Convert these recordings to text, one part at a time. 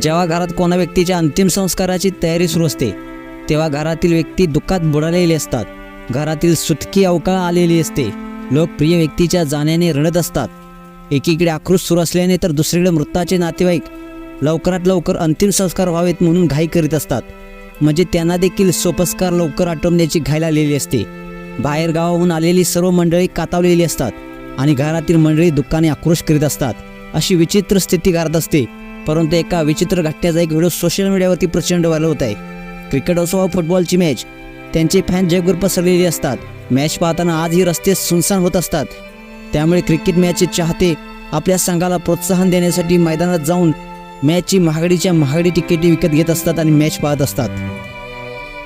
जेव्हा घरात कोणा व्यक्तीच्या अंतिम संस्काराची तयारी सुरू असते तेव्हा घरातील व्यक्ती दुःखात बुडालेली असतात. घरातील सुटकी अवकाळ आलेली असते. लोकप्रिय व्यक्तीच्या जाण्याने रडत असतात. एकीकडे आक्रोश सुरू असल्याने तर दुसरीकडे मृताचे नातेवाईक लवकरात लवकर अंतिम संस्कार व्हावेत म्हणून घाई करीत असतात. म्हणजे त्यांना देखील सोपस्कार लवकर आटवण्याची घाई आलेली असते. बाहेर गावाहून आलेली सर्व मंडळी कातावलेली असतात आणि घरातील मंडळी दुःखाने आक्रोश करीत असतात. अशी विचित्र स्थिती घरात असते. परंतु एका विचित्र घटनेचा एक व्हिडिओ सोशल मीडियावरती प्रचंड व्हायरल होत आहे. क्रिकेट असो व फुटबॉलची मॅच त्यांचे फॅन जगभर पसरलेले असतात. मॅच पाहताना आजही रस्ते सुनसान होत असतात. त्यामुळे क्रिकेट मॅचचे चाहते आपल्या संघाला प्रोत्साहन देण्यासाठी मैदानात जाऊन मॅचची महागडीच्या महागडी तिकिटे विकत घेत असतात आणि मॅच पाहत असतात.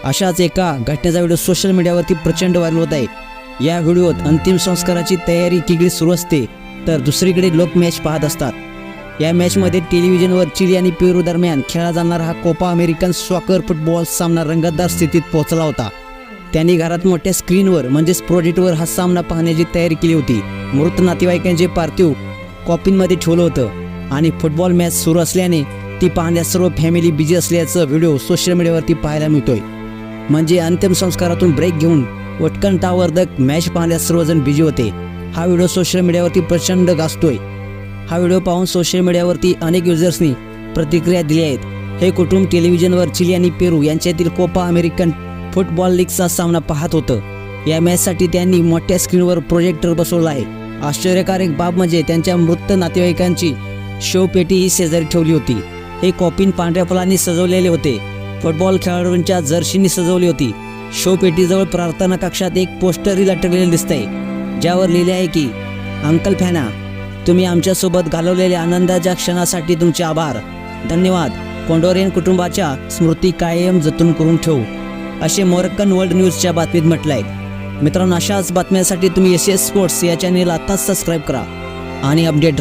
अशाच एका घटनेचा व्हिडिओ सोशल मीडियावरती प्रचंड व्हायरल होत आहे. या व्हिडिओत अंतिम संस्काराची तयारी एकीकडे सुरू असते तर दुसरीकडे लोक मॅच पाहत असतात. या मॅचमध्ये टेलिव्हिजनवर चिली आणि पेरू दरम्यान खेळला जाणारा हा कोपा अमेरिकन सॉकर फुटबॉल सामना रंगतदार स्थितीत पोहोचला होता. त्यांनी घरात मोठ्या स्क्रीनवर म्हणजेच प्रोजेक्टवर हा सामना पाहण्याची तयारी केली होती. मृत नातेवाईकांचे पार्थिव कॉपींमध्ये ठेवलं होतं आणि फुटबॉल मॅच सुरू असल्याने ती पाहण्यास सर्व फॅमिली बिझी असल्याचं व्हिडिओ सोशल मीडियावरती पाहायला मिळतोय. म्हणजे अंतिम संस्कारातून ब्रेक घेऊन उत्कंठावर्धक मॅच पाहण्यास सर्वजण बिझी होते. हा व्हिडिओ सोशल मीडियावरती प्रचंड गाजतोय. हा व्हिडिओ पाहून सोशल मीडियावरती अनेक युजर्सनी प्रतिक्रिया दिल्या आहेत. हे कुटुंब टेलिव्हिजनवर चिली आणि पेरू यांच्यातील कोपा अमेरिकन फुटबॉल लीगचा सामना पाहत होतं. या मॅचसाठी त्यांनी मोठ्या स्क्रीनवर प्रोजेक्टर बसवला आहे. आश्चर्यकारक बाब म्हणजे त्यांच्या मृत नातेवाईकांची शोपेटी ही शेजारी ठेवली होती. हे कॉपिन पांढऱ्या फुलांनी सजवलेले होते. फुटबॉल खेळाडूंच्या जर्शींनी सजवली होती. शोपेटीजवळ प्रार्थना कक्षात एक पोस्टरही लटकलेले दिसतंय. ज्यावर लिहिले आहे की अंकल फॅना तुम्ही आमच्यासोबत घालवलेल्या आनंदाच्या क्षणासाठी तुमचे आभार. धन्यवाद. कोंडोरेन कुटुंबाच्या स्मृती कायम जतून करून ठेवू. असे मोरक्कन वर्ल्ड न्यूजच्या बातमीत म्हटलं आहे मित्रांनो अशाच बातम्यांसाठी तुम्ही एस एस स्पोर्ट्स या चॅनेल आत्ताच सबस्क्राईब करा. आणि अपडेट